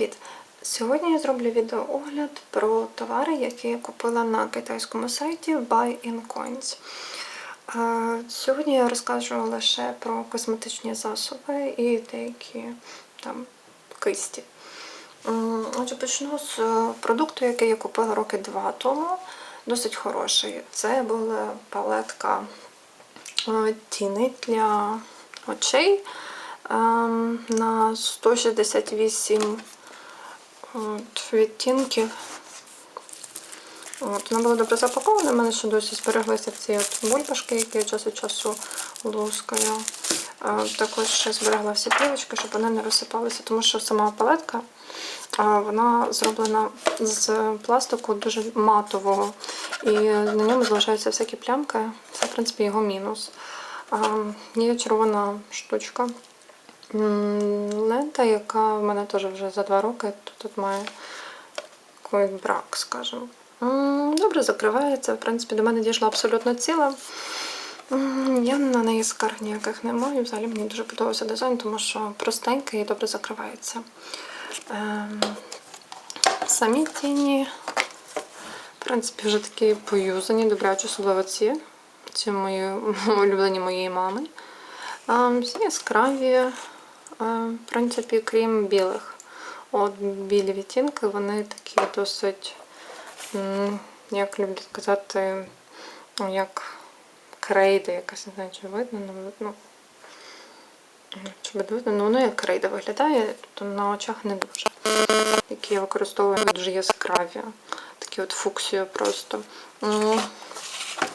Привіт! Сьогодні я зроблю відеоогляд про товари, які я купила на китайському сайті Buy in Coins. Е, Сьогодні я розкажу лише про косметичні засоби і деякі там кисті. Отже, почну з е, продукту, який я купила роки два тому. Досить хороший. Це була палетка е, тіни для очей ем, на 168 от, відтінків. От, вона була добре запакована, в мене ще досі збереглися ці от бульбашки, які я час від часу лускаю. Також ще зберегла всі плівочки, щоб вони не розсипалися, тому що сама палетка вона зроблена з пластику дуже матового. І на ньому залишаються всякі плямки. Це, в принципі, його мінус. Є червона штучка. Лента, яка в мене теж вже за два роки, тут має такий брак, скажімо. Добре закривається, в принципі, до мене дійшла абсолютно ціла. Я на неї скарг ніяких не маю. Взагалі мені дуже подобався дизайн, тому що простенький і добре закривається. Ем, Самі тіні, в принципі, вже такі поюзані, добрячі, особливо ці. Ці мої улюблені моєї мами. Ем, Всі яскраві, в принципі, крім білих. От білі відтінки, вони такі досить, як люблять казати, ну, як крейда якась, не знаю, чи видно, не видно. Чи буде видно, ну воно як крейда виглядає, тобто на очах не дуже. Які я використовую дуже яскраві. Такі от фуксію просто. М,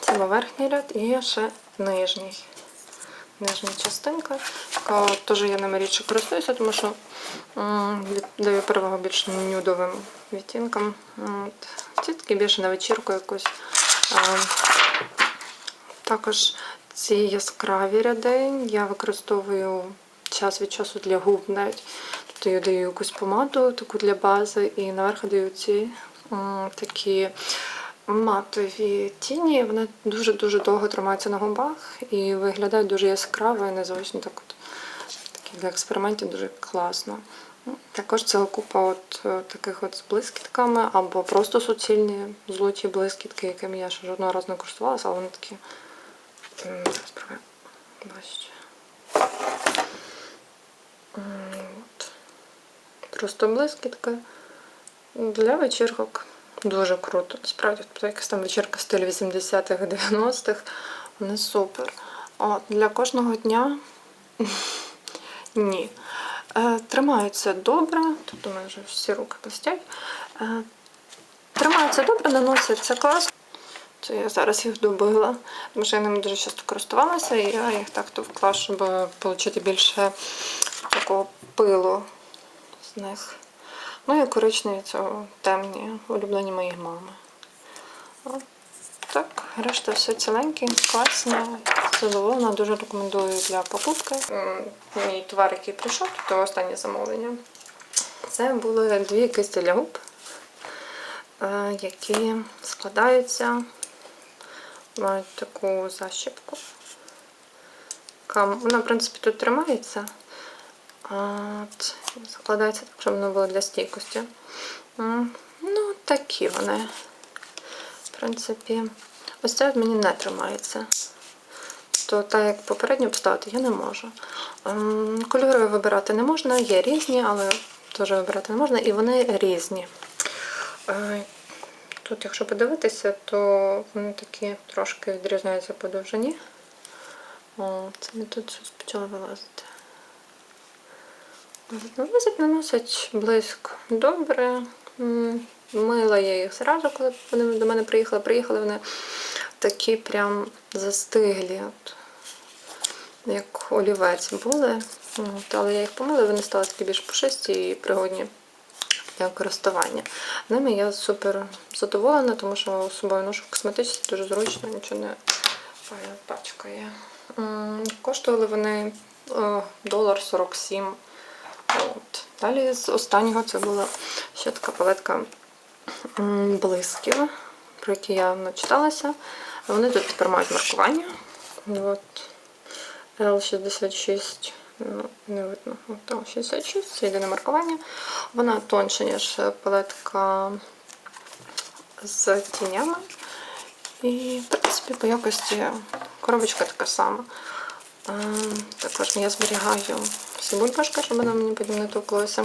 Це був верхній ряд і ще нижній нижня частинка, теж я ними рідше користуюся, тому що даю перевагу більш нюдовим відтінкам. Ці такі більше на вечірку якусь. Також ці яскраві ряди я використовую час від часу для губ навіть. Тобто я даю якусь помаду таку для бази і наверх даю ці такі матові тіні, вони дуже-дуже довго тримаються на губах і виглядають дуже яскраво і незвично так от. Такі для експериментів дуже класно. Ну, Також ціла купа от е, таких от з блискітками, або просто суцільні золоті блискітки, якими я ще жодного разу не користувалася, але вони такі. Зараз. Просто блискітки для вечірок. Дуже круто. Насправді, тобто якась там вечірка в стилі 80-х, 90-х. Вони супер. От, для кожного дня ні. Е, тримаються добре, тобто у мене вже всі руки блестять. Е, тримаються добре, наносяться класно. Це я зараз їх добила, тому що я ними дуже часто користувалася, і я їх так то вклала, щоб отримати більше такого пилу з них. Ну і коричневі це темні, улюблені моєї мами. Так, решта все ціленькі, класні, задоволена, дуже рекомендую для покупки. Мій товар, який прийшов, то останнє замовлення. Це були дві кисті для губ, е, які складаються, мають таку защіпку. Вона, в принципі, тут тримається. Закладається так, щоб воно було для стійкості. Ну, такі вони. В принципі, ось це в мені не тримається. То так як попередньо поставити я не можу. Кольори вибирати не можна, є різні, але теж вибирати не можна, і вони різні. Е, Тут, якщо подивитися, то вони такі трошки відрізняються по довжині. Це не тут щось почало вилазити. Вилазить, наносять блиск добре. Мила я їх зразу, коли вони до мене приїхали. Приїхали вони такі прям застиглі, от, як олівець були. От, але я їх помила, вони стали такі більш пушисті і пригодні для користування. Ними я супер задоволена, тому що з собою ношу косметичці дуже зручно, нічого не пачкає. Коштували вони долар 47. От. Далі з останнього це була ще така палетка блисків, про які я начиталася. Вони тут тепер мають маркування. От. L66 ну, не видно. От, 66, це єдине маркування. Вона тонша, ніж палетка з тінями. І, в принципі, по якості коробочка така сама. Ем, Також я зберігаю всі бульбашки, щоб вона мені потім не товклося.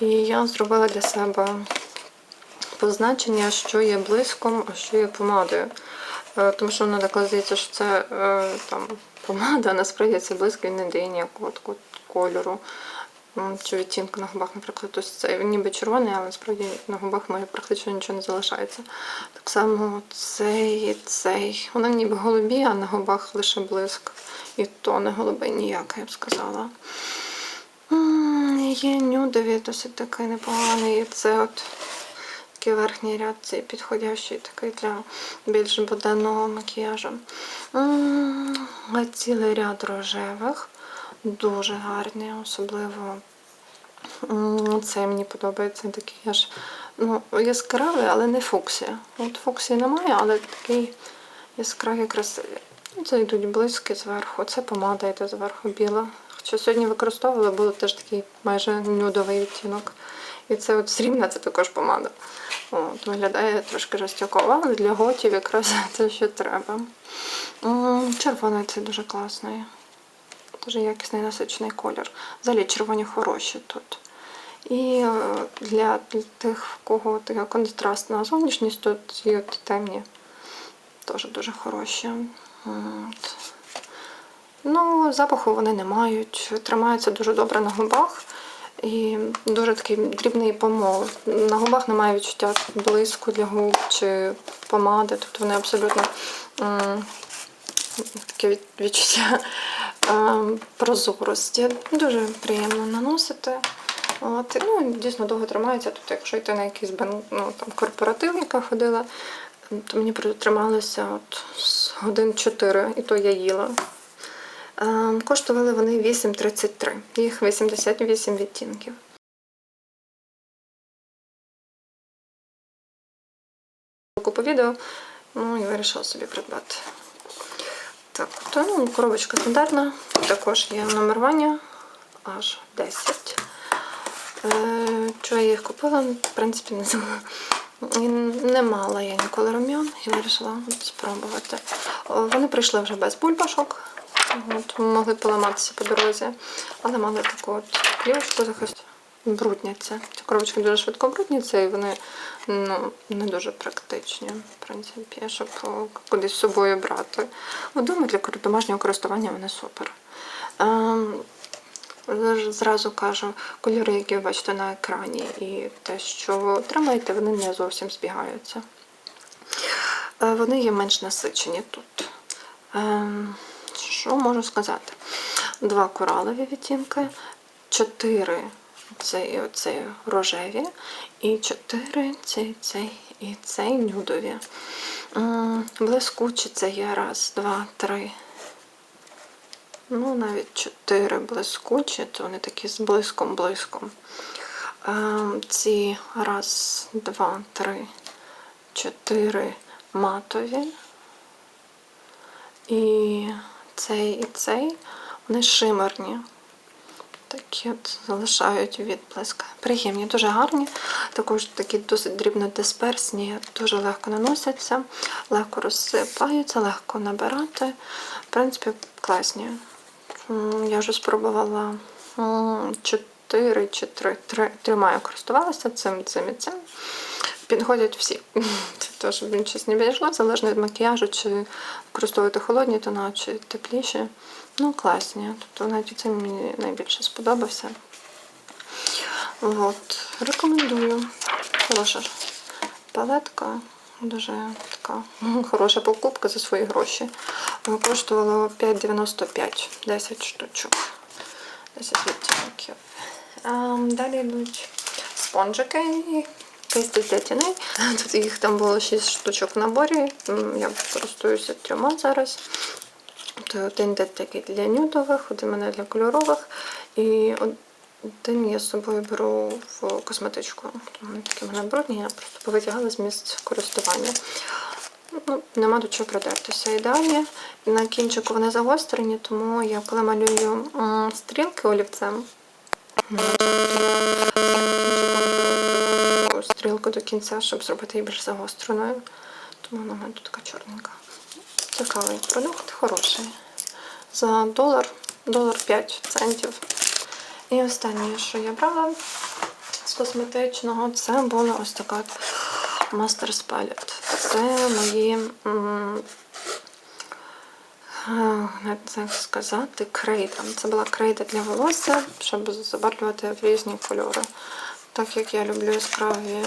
І я зробила для себе позначення, що є блиском, а що є помадою. Е, Тому що вона так здається, що це е, там помада, а насправді це блиск, він не дає ніякого такого кольору. Чи відтінку на губах, наприклад, ось це ніби червоний, але насправді на губах моїх практично нічого не залишається. Так само цей цей. Вони ніби голубі, а на губах лише блиск. І то не голубий ніяк, я б сказала. Є нюдові, досить такий непоганий. Це от такий верхній ряд, цей підходящий такий для більш буденного макіяжу. Цілий ряд рожевих, дуже гарний, особливо м, цей мені подобається такий аж ну, яскравий, але не фуксія. От фуксії немає, але такий яскравий, красивий. Ну, Це йдуть блиски зверху, це помада йде зверху біла. Хоча сьогодні використовувала, було теж такий майже нюдовий відтінок. І це от срібна, це також помада. От, виглядає трошки жорстяково, але для готів якраз це що треба. Червоний це дуже класний. Дуже якісний насичений колір. Взагалі червоні хороші тут. І е, для тих, в кого така контрастна зовнішність, ці от темні теж дуже хороші. Ну, запаху вони не мають, тримаються дуже добре на губах. І дуже такий дрібний помол. На губах немає відчуття блиску для губ чи помади, тобто вони абсолютно таке відчуття прозорості. Дуже приємно наносити. От, ну, дійсно довго тримається. Тобто, якщо йти на якийсь бен- ну, там, корпоратив, яка ходила, то мені протрималося от з годин 4, і то я їла. Ем, Коштували вони 8,33. Їх 88 відтінків. Купу відео, ну і вирішила собі придбати. Так, то ну, коробочка стандартна. Також є номерування аж 10. Е, Чого я їх купила, в принципі, не знала. І Не мала я ніколи рум'ян і вирішила спробувати. Вони прийшли вже без бульбашок. От, могли поламатися по дорозі, але мали таку от плівочку захист. Брудняться. Ці коробочки дуже швидко брудняться і вони ну, не дуже практичні, в принципі, щоб кудись з собою брати. Вдома для домашнього користування вони супер. Ем, Зразу кажу, кольори, які ви бачите на екрані, і те, що отримаєте, вони не зовсім збігаються. Е, Вони є менш насичені тут. Ем, Що можу сказати? Два коралові відтінки, чотири цей, оцей рожеві, і чотири цей, цей і цей нюдові. Блискучі це є раз, два, три. Ну, навіть чотири блискучі, то вони такі з блиском-блиском. Ем, Ці раз, два, три, чотири матові. І цей і цей, вони шимерні. Такі от залишають відблиск. Приємні, дуже гарні. Також такі досить дрібно дисперсні, дуже легко наносяться, легко розсипаються, легко набирати. В принципі, класні. Я вже спробувала 4 чи 3. Трьома я користувалася цим, цим і цим. Підходять всі. Це те, щоб він щось не підійшло, залежно від макіяжу, чи використовувати холодні тона, чи тепліші. Ну, класні. Тобто навіть цей мені найбільше сподобався. От. Рекомендую. Хороша палетка. Дуже така хороша покупка за свої гроші. Вона Коштувала 5,95, 10 штучок. 10 відтінків. Ем, Далі йдуть спонжики. Кисти для тіней. Тут їх там було 6 штучок в наборі. Я користуюся трьома зараз. Один йде такий для нюдових, один мене для кольорових. І один я з собою беру в косметичку. Вони такі мене брудні, я просто повитягала з місць користування. ну, нема до чого придертися. Ідеальні. На кінчику вони загострені, тому я коли малюю стрілки олівцем, стрілку до кінця, щоб зробити її більш загостреною. Тому вона в мене тут така чорненька. Цікавий продукт, хороший. За долар, долар 5 центів. І останнє, що я брала з косметичного, це була ось така от Masters Palette. Це мої, м, е, як сказати, крейда. Це була крейда для волосся, щоб забарвлювати в різні кольори. Так як я люблю яскраві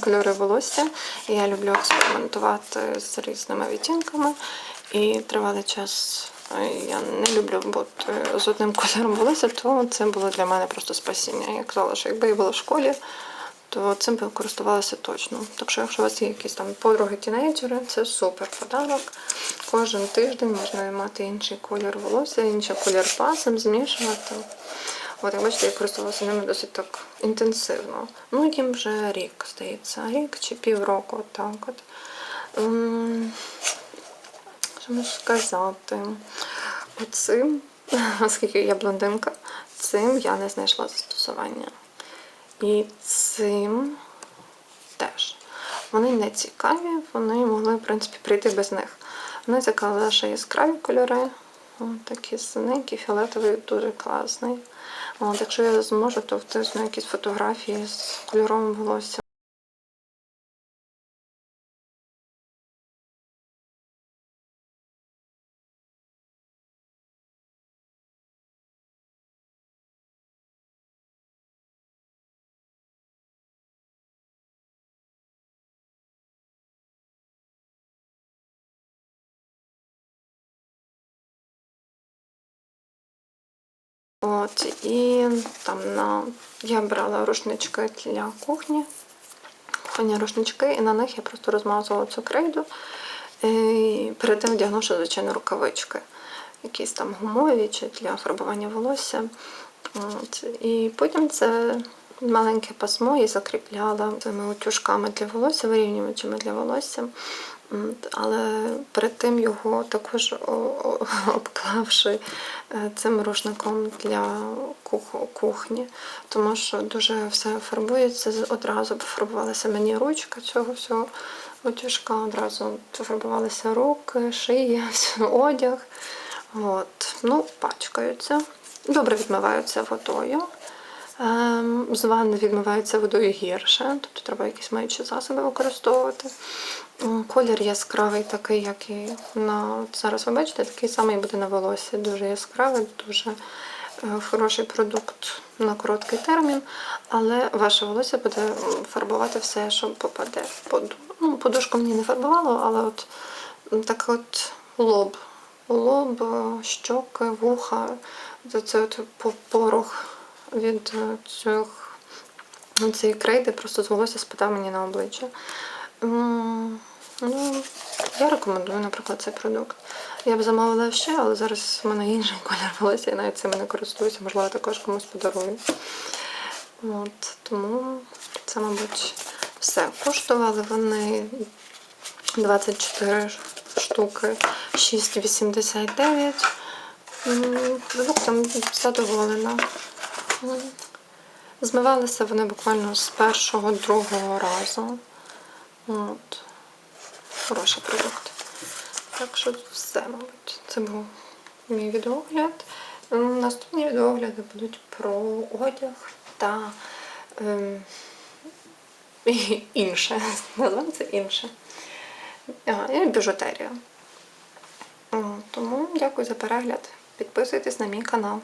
кольори волосся, я люблю експериментувати з різними відтінками. І тривалий час е, я не люблю бути з одним кольором волосся, то це було для мене просто спасіння. Я казала, що якби я була в школі, то цим би користувалася точно. Так що, якщо у вас є якісь там подруги тінейджери, це супер подарок. Кожен тиждень можна мати інший колір волосся, інший колір пасом, змішувати. От, як бачите, я користувалася ними досить так інтенсивно. Ну, їм вже рік, здається, рік чи півроку, так от. Ем, Що можу сказати? Оцим, оскільки я блондинка, цим я не знайшла застосування. І цим теж. Вони не цікаві, вони могли, в принципі, прийти без них. Вони цікаві лише яскраві кольори. От такі синенькі, фіолетовий, дуже класний. От, якщо я зможу, то втисну якісь фотографії з кольоровим волоссям. От, і там на я брала рушнички для кухні, кухонні рушнички, і на них я просто розмазувала цю крейду. І перед тим вдягнувши, звичайно, рукавички, якісь там гумові чи для фарбування волосся. От, і потім це маленьке пасмо я закріпляла цими утюжками для волосся, вирівнювачами для волосся. Але перед тим його також обклавши е, цим рушником для кухні, тому що дуже все фарбується одразу. Пофарбувалася мені ручка цього всього утюжка, одразу пофарбувалися руки, шия, одяг. От. Ну, пачкаються. Добре відмиваються водою. Ем, З ванни відмиваються водою гірше, тобто треба якісь миючі засоби використовувати. Колір яскравий, такий, як і на зараз ви бачите, такий самий буде на волосі. Дуже яскравий, дуже е, хороший продукт на короткий термін, але ваше волосся буде фарбувати все, що попаде. Ну, подушку мені не фарбувало, але от так от лоб. Лоб, е, щоки, вуха, це от порох від е, цих, ну, цієї крейди просто з спитав мені на обличчя. Ну, я рекомендую, наприклад, цей продукт. Я б замовила ще, але зараз в мене інший колір волосся, я навіть цим не користуюся, можливо, також комусь подарую. От, тому це, мабуть, все. Коштували вони 24 штуки 6,89. М, Продуктом задоволена. Змивалися вони буквально з першого, другого разу. От. Хороший продукт. Так що все, мабуть. Це був мій відеогляд. Наступні відеогляди будуть про одяг та ем, інше. Назвемо це інше. Ага, і біжутерія. Тому дякую за перегляд. Підписуйтесь на мій канал.